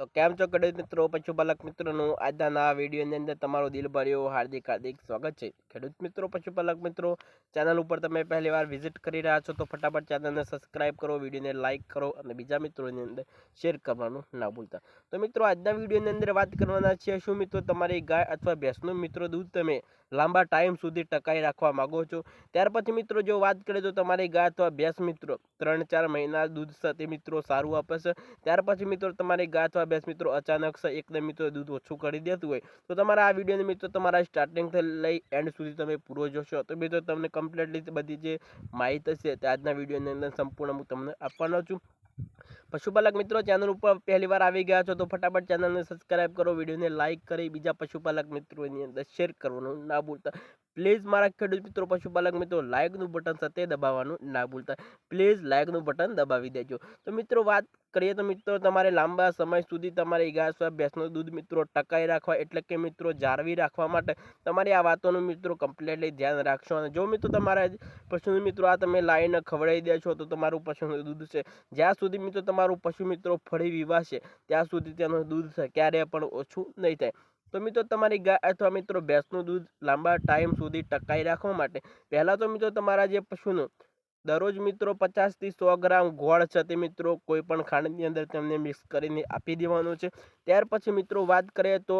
તો કેમ છો ખેડૂત મિત્રો? પશુપાલક મિત્રોનું, આજના નવા વિડીયોની અંદર તમારું દિલ ભર્યું હાર્દિક હાર્દિક સ્વાગત છે. ખેડૂત મિત્રો પશુપાલક મિત્રો, ચેનલ ઉપર તમે પહેલી વાર વિઝિટ કરી રહ્યા છો તો ફટાફટ ચેનલને સબસ્ક્રાઇબ કરો, વિડીયોને લાઇક કરો અને બીજા મિત્રોની અંદર શેર કરવાનું ના ભૂલતા. તો મિત્રો, આજના વિડીયોની અંદર વાત કરવાના છીએ શું મિત્રો? તમારી ગાય અથવા ભેંસનું મિત્રો દૂધ તમે લાંબા ટાઈમ સુધી ટકાઈ રાખવા માગો છો? ત્યાર પછી મિત્રો, જો વાત કરીએ તો તમારી ગાય અથવા ભેંસ મિત્રો, ત્રણ ચાર મહિના દૂધ સાથે મિત્રો સારું આપે છે. ત્યાર પછી મિત્રો, તમારી ગાય અથવા ભેંસ મિત્રો, અચાનક એકદમ મિત્રો દૂધ ઓછું કરી દેતું હોય, તો તમારા આ વિડીયોને મિત્રો તમારા સ્ટાર્ટિંગથી લઈ એન્ડ સુધી તમે પૂરો જોશો. તો મિત્રો તમને કમ્પ્લીટલી બધી જે માહિતી છે તે આજના વિડીયોની અંદર સંપૂર્ણ હું તમને આપવાનો છું. પશુપાલક મિત્રો ચેનલ ઉપર પહેલી વાર આવી ગયા છો તો ફટાફટ ચેનલને સબસ્ક્રાઇબ કરો, વિડીયોને લાઇક કરી, બીજા પશુપાલક મિત્રોની અંદર શેર કરવાનું ના ભૂલતા. પ્લીઝ મારા ખેડૂત મિત્રો, પશુપાલક મિત્રો લાઇકનું બટન સાથે દબાવવાનું ના ભૂલતા. પ્લીઝ લાઇકનું બટન દબાવી દેજો. તો મિત્રો, વાત કરીએ તો મિત્રો, તમારે લાંબા સમય સુધી તમારી ગાય ભેંસનું દૂધ મિત્રો ટકાઈ રાખવા, એટલે કે મિત્રો જાળવી રાખવા માટે તમારી આ વાતોનું મિત્રો કમ્પ્લીટલી ધ્યાન રાખશો. અને જો મિત્રો તમારા પશુનું મિત્રો, આ તમે લાઈને ખવડાવી દે છો, તો તમારું પશુનું દૂધ છે. જ્યાં સુધી મિત્રો તમારું પશુ મિત્રો ફળી વિવાશે ત્યાં સુધી તેનું દૂધ છે ક્યારેય પણ ઓછું નહીં થાય. તો મિત્રો તમારી ગાય અથવા મિત્રો ભેંસનું દૂધ લાંબા ટાઈમ સુધી ટકાઈ રાખવા માટે, પહેલાં તો મિત્રો તમારા જે પશુનું, દરરોજ મિત્રો પચાસથી સો ગ્રામ ગોળ છે તે મિત્રો કોઈ પણ ખાંડની અંદર તેમને મિક્સ કરીને આપી દેવાનું છે. ત્યાર પછી મિત્રો વાત કરીએ તો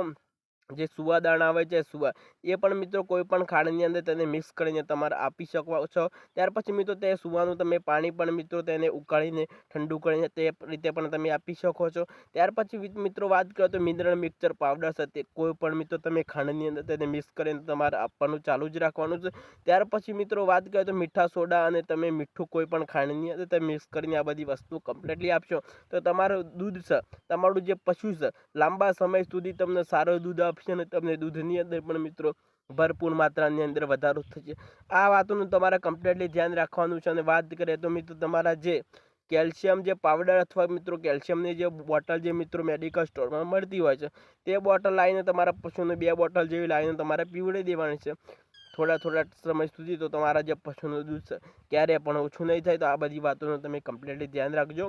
જે સુવાદાણા આવે છે, સુવા, એ પણ મિત્રો કોઈ પણ ખાંડની અંદર તેને મિક્સ કરીને તમારે આપી શકો છો. ત્યાર પછી મિત્રો તે સુવાનું તમે પાણી પણ મિત્રો તેને ઉકાળીને, ઠંડુ કરીને તે રીતે પણ તમે આપી શકો છો. ત્યાર પછી મિત્રો વાત કરો તો મિનરલ મિક્સર પાવડર તે કોઈ પણ મિત્રો તમે ખાંડની અંદર તેને મિક્સ કરીને તમારે આપવાનું ચાલુ જ રાખવાનું છે. ત્યાર પછી મિત્રો વાત કરીએ તો મીઠા સોડા અને તમે મીઠું કોઈ પણ ખાંડની અંદર તમે મિક્સ કરીને આ બધી વસ્તુ કમ્પ્લીટલી આપશો. તો તમારું દૂધ છે, તમારું જે પશુ છે, લાંબા સમય સુધી તમને સારું દૂધ આપશે અને તમને દૂધની અંદર પણ મિત્રો ભરપૂર માત્રાની અંદર વધારો થશે. આ વાતોનું તમારે કમ્પ્લીટલી ધ્યાન રાખવાનું છે અને વાત કરીએ તો મિત્રો તમારા જે કેલ્શિયમ જે પાવડર અથવા મિત્રો કેલ્શિયમની જે બોટલ જે મિત્રો મેડિકલ સ્ટોરમાં મળતી હોય છે, તે બોટલ લાવીને તમારા પશુને બે બોટલ જેવી લાવીને તમારે પીવડી દેવાની છે. થોડા થોડા સમય સુધી તો તમારા જે પશુનું દૂધ છે ક્યારેય પણ ઓછું નહીં થાય તો આ બધી વાતોનું તમે કમ્પ્લીટલી ધ્યાન રાખજો.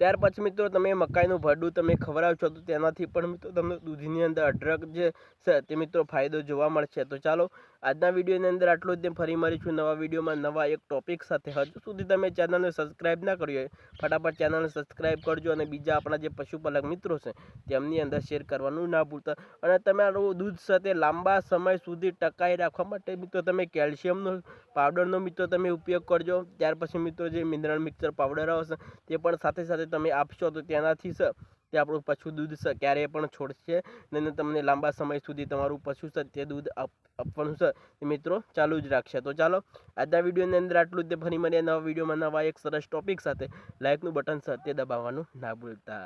ત્યાર પછી મિત્રો તમે મકાઈનું ભરડું તમે ખવડાવશો તો તેનાથી પણ મિત્રો તમને દૂધની અંદર અઢળક જે છે તે મિત્રો ફાયદો જોવા મળશે. તો ચાલો આજના વિડીયોની અંદર આટલું જ. ફરી મળીશું નવા વિડીયોમાં નવા એક ટોપિક સાથે. હજુ સુધી તમે ચેનલને સબસ્ક્રાઈબ ના કરી હોય, ફટાફટ ચેનલને સબસ્ક્રાઈબ કરજો અને બીજા આપણા જે પશુપાલક મિત્રો છે, તેમની અંદર શેર કરવાનું ના ભૂલતા. અને તમારું દૂધ સાથે લાંબા સમય સુધી ટકાઈ રાખવા માટે મિત્રો તમે કેલ્શિયમનો પાવડરનો મિત્રો તમે ઉપયોગ કરજો. ત્યાર પછી મિત્રો જે મિનરલ મિક્સર પાવડર આવશે, તે પણ સાથે સાથે તમે આપશો તો તેનાથી તે આપણું પશુ દૂધ ક્યારેય પણ છોડશે નહીં તમને લાંબા સમય સુધી તમારું પશુ છે તે દૂધ આપવાનું છે મિત્રો ચાલુ જ રાખશે. તો ચાલો, આજના વિડીયોની અંદર આટલું જ ફરી મળીએ નવા વિડીયોમાં નવા એક સરસ ટોપિક સાથે. લાઇકનું બટન છે તે દબાવવાનું ના ભૂલતા.